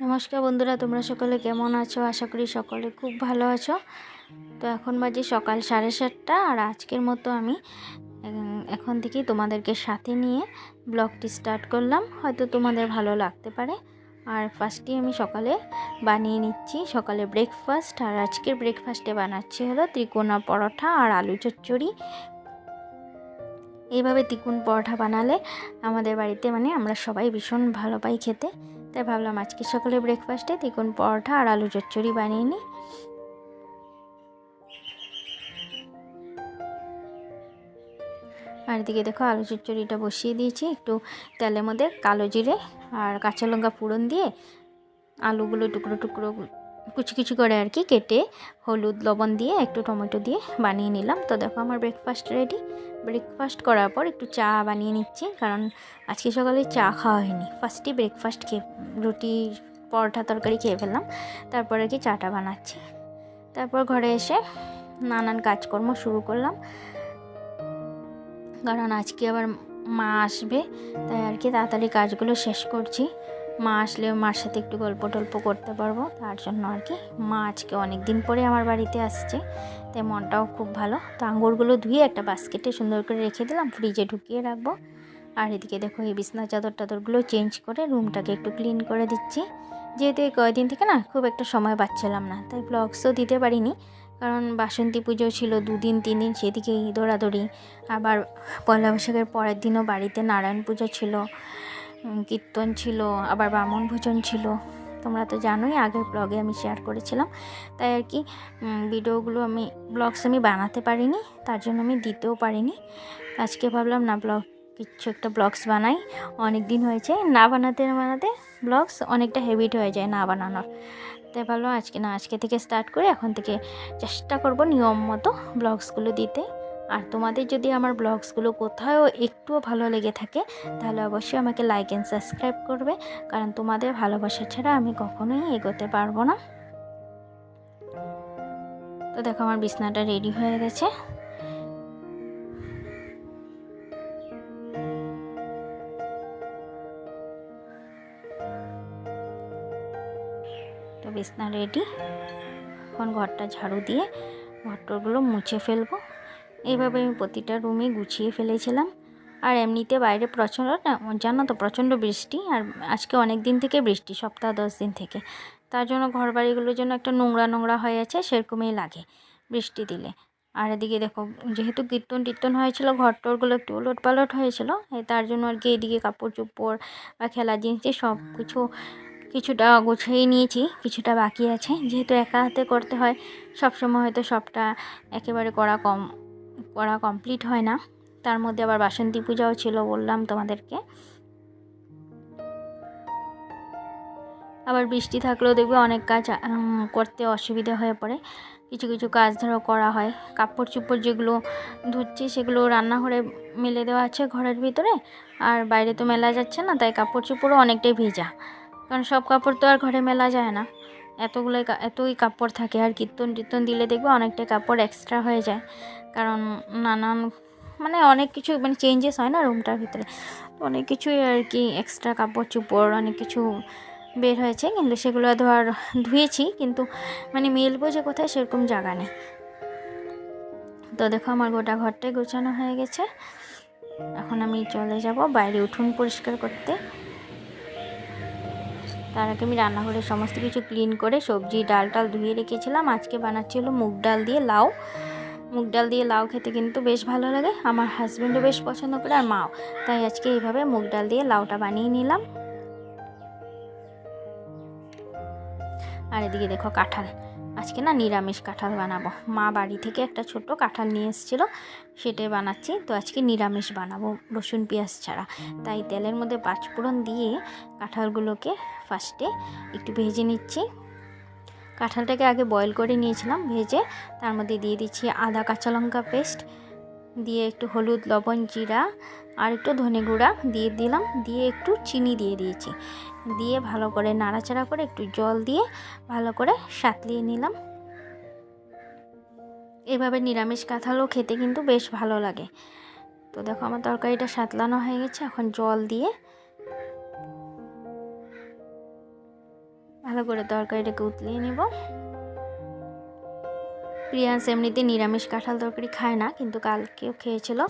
নমস্কার বন্ধুরা, তোমরা সকলে কেমন আছো? আশা করি সকলে খুব ভালো আছো। তো এখন বাজে সকাল সাড়ে সাতটা, আর আজকের মতো আমি এখন থেকেই তোমাদেরকে সাথে নিয়ে ব্লগটি স্টার্ট করলাম। হয়তো তোমাদের ভালো লাগতে পারে। আর ফার্স্টেই আমি সকালে বানিয়ে নিচ্ছি, সকালে ব্রেকফাস্ট আর আজকের ব্রেকফাস্টে বানাচ্ছি হলো ত্রিকোণা পরোটা আর আলু চচ্চড়ি। এইভাবে তিকুন পরোটা বানালে আমাদের বাড়িতে মানে আমরা সবাই ভীষণ ভালো পাই খেতে। তাই ভাবলাম আজকে সকালে ব্রেকফাস্টে দেখুন পরোটা আর আলু চচ্চড়ি বানিয়ে নিই। আর এদিকে দেখো আলু চচ্চড়িটা বসিয়ে দিয়েছি, একটু তেলের মধ্যে কালো জিরে আর কাঁচা লঙ্কা ফোড়ন দিয়ে আলুগুলো টুকরো টুকরো কুচি কুচি করে আর কি কেটে হলুদ, লবণ দিয়ে একটু টমেটো দিয়ে বানিয়ে নিলাম। তো দেখো আমার ব্রেকফাস্ট রেডি ব্রেকফাস্ট করার পর একটু চা বানিয়ে নিচ্ছি, কারণ আজকে সকালে চা খাওয়া হয়নি। ফার্স্টই ব্রেকফাস্ট খেয়ে, রুটি পরোটা তরকারি খেয়ে ফেললাম। তারপর আর কি চাটা বানাচ্ছি। তারপর ঘরে এসে নানান কাজকর্ম শুরু করলাম। কারণ আজকে আবার মা আসবে, তাই আর কি তাড়াতাড়ি কাজগুলো শেষ করছি। মা আসলে মার সাথে একটু গল্প টল্প করতে পারব, তার জন্য আর কি। মা আজকে অনেক দিন পরে আমার বাড়িতে আসছে, তাই মনটাও খুব ভালো। তো আঙুরগুলো ধুয়ে একটা বাস্কেটে সুন্দর করে রেখে দিলাম, ফ্রিজে ঢুকিয়ে রাখব। আর এদিকে দেখো এই বিছনা চাদর টাদরগুলো চেঞ্জ করে রুমটাকে একটু ক্লিন করে দিচ্ছি। যেহেতু এই কয়দিন থেকে না খুব একটা সময় পাচ্ছিলাম না, তাই ব্লগসও দিতে পারিনি। কারণ বাসন্তী পুজো ছিল দুদিন তিন দিন সেদিকে দৌড়াদৌড়ি। আবার পয়লা বৈশাখের পরের দিনও বাড়িতে নারায়ণ পুজো ছিল। কীর্তন ছিল, আবার ব্রাহ্মণ ভোজন ছিল। তোমরা তো জানোই, আগের ব্লগে আমি শেয়ার করেছিলাম। তাই আর কি ভিডিওগুলো আমি ব্লগস আমি বানাতে পারিনি, তার জন্য আমি দিতেও পারিনি। আজকে ভাবলাম, না ব্লগ কিছু একটা ব্লগস বানাই। অনেক দিন হয়েছে, না বানাতে না বানাতে ব্লগস অনেকটা হেভিট হয়ে যায় না বানানোর। তাই ভাবলাম, আজকে না, আজকে থেকে স্টার্ট করে এখন থেকে চেষ্টা করব নিয়ম মতো ব্লগসগুলো দিতে। আর তোমাদের যদি আমার ব্লগসগুলো কোথাও একটুও ভালো লেগে থাকে, তাহলে অবশ্যই আমাকে লাইক অ্যান্ড সাবস্ক্রাইব করবে। কারণ তোমাদের ভালোবাসা ছাড়া আমি কখনোই এগোতে পারব না। তো দেখো আমার বিছনাটা রেডি হয়ে গেছে। তো বিছনা রেডি এখন ঘরটা ঝাড়ু দিয়ে ঘরটরগুলো মুছে ফেলব। এইভাবে আমি প্রতিটা রুমে গুছিয়ে ফেলেছিলাম। আর এমনিতে বাইরে প্রচণ্ড জানো তো প্রচণ্ড বৃষ্টি আর আজকে অনেক দিন থেকে বৃষ্টি, সপ্তাহ দশ দিন থেকে। তার জন্য ঘর বাড়িগুলোর জন্য একটা নোংরা নোংরা হয়ে আছে, সেরকমই লাগে বৃষ্টি দিলে। আর এদিকে দেখো, যেহেতু কীর্তন টীর্তন হয়েছিল ঘর টরগুলো একটু উলট পালট হয়েছিল তার জন্য আর কি এদিকে কাপড় চোপড় বা খেলার জিনিস সব কিছু, কিছুটা গুছিয়ে নিয়েছি, কিছুটা বাকি আছে। যেহেতু একা হাতে করতে হয় সব সময় হয়তো সবটা একেবারে করা কম করা কমপ্লিট হয় না। তার মধ্যে আবার বাসন্তী পূজাও ছিল বললাম তোমাদেরকে। আবার বৃষ্টি থাকলেও দেখবে অনেক কাজ করতে অসুবিধা হয়ে পড়ে। কিছু কিছু কাজ ধরো করা হয়। কাপড় চোপড় যেগুলো ধুচ্ছি সেগুলো রান্নাঘরে মেলে দেওয়া আছে ঘরের ভিতরে। আর বাইরে তো মেলা যাচ্ছে না, তাই কাপড় চোপড়ও অনেকটাই ভেজা। কারণ সব কাপড় তো আর ঘরে মেলা যায় না। এতগুলোই কা- এতই কাপড় থাকে আর কীর্তন টীর্তন দিলে দেখবে অনেকটা কাপড় এক্সট্রা হয়ে যায়। কারণ নানান মানে অনেক কিছু মানে চেঞ্জেস হয় না রুমটার ভিতরে। অনেক কিছুই আর কি এক্সট্রা কাপড় চোপড়, অনেক কিছু বের হয়েছে। কিন্তু সেগুলো ধর ধুয়েছি, কিন্তু মানে মেলবো যে কোথায় সেরকম জায়গা নেই। তো দেখো আমার গোটা ঘরটাই গোছানো হয়ে গেছে। এখন আমি চলে যাব বাইরে উঠোন পরিষ্কার করতে। তার আগে আমি রান্নাঘরে সমস্ত কিছু ক্লিন করে সবজি, ডাল টাল ধুয়ে রেখেছিলাম। আজকে বানাচ্ছি হলো মুগ ডাল দিয়ে লাউ। মুগ ডাল দিয়ে লাউ খেতে কিন্তু বেশ ভালো লাগে। আমার হাজব্যান্ডও বেশ পছন্দ করে আর মাও। তাই আজকে এইভাবে মুগ ডাল দিয়ে লাউটা বানিয়ে নিলাম। আর এদিকে দেখো কাঁঠাল। আজকে না নিরামিষ কাঁঠাল বানাবো। মা বাড়ি থেকে একটা ছোট কাঁঠাল নিয়ে এসেছিল, সেটাই বানাচ্ছি। তো আজকে নিরামিষ বানাবো, রসুন পেঁয়াজ ছাড়া। তাই তেলের মধ্যে পাঁচফোড়ন দিয়ে কাঁঠালগুলোকে ফার্স্টে একটু ভেজে নিচ্ছি। কাঁঠালটাকে আগে বয়েল করে নিয়েছিলাম, ভেজে তার মধ্যে দিয়ে দিচ্ছি আদা কাঁচা লঙ্কা পেস্ট দিয়ে একটু হলুদ, লবণ, জিরা আর একটু ধনে গুঁড়া দিয়ে দিলাম। দিয়ে একটু চিনি দিয়ে দিয়েছি। দিয়ে ভালো করে নাড়াচাড়া করে একটু জল দিয়ে ভালো করে সাতলিয়ে নিলাম। এভাবে নিরামিষ কাঁঠালও খেতে কিন্তু বেশ ভালো লাগে। তো দেখো আমার তরকারিটা সাতলানো হয়ে গেছে, এখন জল দিয়ে ভালো করে তরকারিটাকে উতলিয়ে নেব। প্রিয়াস এমনিতে নিরামিষ কাঁঠাল তরকারি খায় না, কিন্তু কালকেও খেয়েছিল।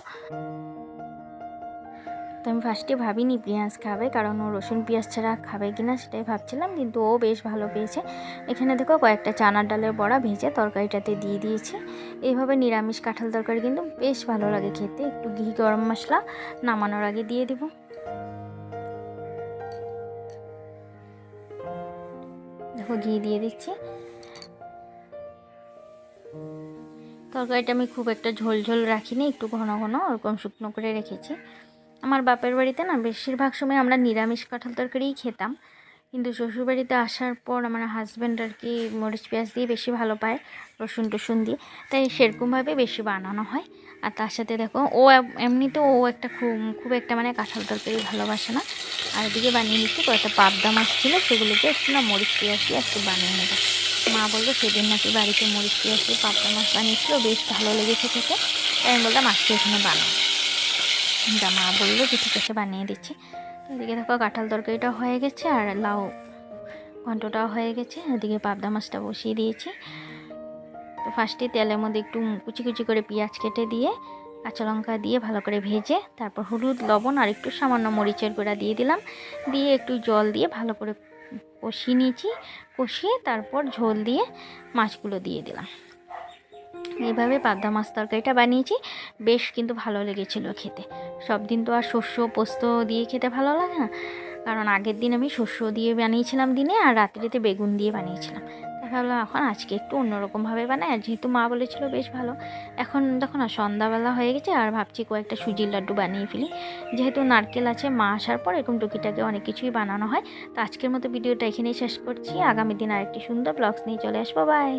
তো আমি ফার্স্টে ভাবিনি পেঁয়াজ খাবে, কারণ ও রসুন পেঁয়াজ ছাড়া খাবে কিনা সেটাই ভাবছিলাম, কিন্তু ও বেশ ভালো পেয়েছে। এখানে দেখো কয়েকটা চানার ডালের বড়া ভেজে তরকারিটাতে দিয়ে দিয়েছি। এইভাবে নিরামিষ কাঁঠাল তরকারি কিন্তু বেশ ভালো লাগে খেতে। একটু ঘি গরম মশলা নামানোর আগে দিয়ে দেব। দেখো ঘি দিয়ে দিচ্ছি। তরকারিটা আমি খুব একটা ঝোল ঝোল রাখিনি, একটু ঘন ঘন ওরকম শুকনো করে রেখেছি। আমার বাপের বাড়িতে না বেশিরভাগ সময় আমরা নিরামিষ কাঁঠাল তরকারিই খেতাম। কিন্তু শ্বশুরবাড়িতে আসার পর আমার হাজব্যান্ড আর কি মরিচ পেঁয়াজ দিয়ে বেশি ভালো পায়, রসুন টসুন দিয়ে। তাই সেরকমভাবে বেশি বানানো হয়। আর তার সাথে দেখো, ও এম- এমনিতে ও একটা খুব খুব একটা মানে কাঁঠাল তরকারি ভালোবাসে না। আর এদিকে বানিয়ে নিচ্ছি কয়েকটা পাবদা মাছ ছিল, সেগুলোকে একটু না মরিচ পেঁয়াজ দিয়ে একটু বানিয়ে নেব। মা বলল, সেদিন নাকি বাড়িতে মরিচ পেঁয়াজ দিয়ে পাবদা মাছ বানিয়েছিল, বেশ ভালো লেগেছে খেতে। তাই আমি বললাম, আজকে এখানে বানাও। তা মা বলল যে, ঠিক আছে, বানিয়ে দিচ্ছি। এদিকে দেখো কাঁঠাল তরকারিটা হয়ে গেছে আর লাউ ঘন্টটাও হয়ে গেছে। এদিকে পাবদা মাছটা বসিয়ে দিয়েছি। তো ফার্স্টে তেলের মধ্যে একটু কুচি কুচি করে পেঁয়াজ কেটে দিয়ে, কাঁচা লঙ্কা দিয়ে ভালো করে ভেজে, তারপর হলুদ, লবণ আর একটু সামান্য মরিচের গুঁড়া দিয়ে দিলাম। দিয়ে একটু জল দিয়ে ভালো করে কষিয়ে নিয়েছি, কষিয়ে তারপর ঝোল দিয়ে মাছগুলো দিয়ে দিলাম। এইভাবে পাবদা মাছ তরকারিটা বানিয়েছি, বেশ কিন্তু ভালো লেগেছিলো খেতে। সব দিন তো আর শস্য পোস্ত দিয়ে খেতে ভালো লাগে না। কারণ আগের দিন আমি শস্য দিয়ে বানিয়েছিলাম দিনে আর রাত্রিতে বেগুন দিয়ে বানিয়েছিলাম। ভাবলাম, এখন আজকে একটু অন্যরকমভাবে বানাই। আর যেহেতু মা বলেছিল বেশ ভালো, এখন দেখো না, সন্ধ্যাবেলা হয়ে গেছে আর ভাবছি কয়েকটা সুজির লাড্ডু বানিয়ে ফেলি। যেহেতু নারকেল আছে, মা আসার পর এরকম টুকিটাকে অনেক কিছুই বানানো হয়। তো আজকের মতো ভিডিওটা এখানেই শেষ করছি। আগামী দিন আরেকটি সুন্দর ব্লগস নিয়ে চলে আসব। বাই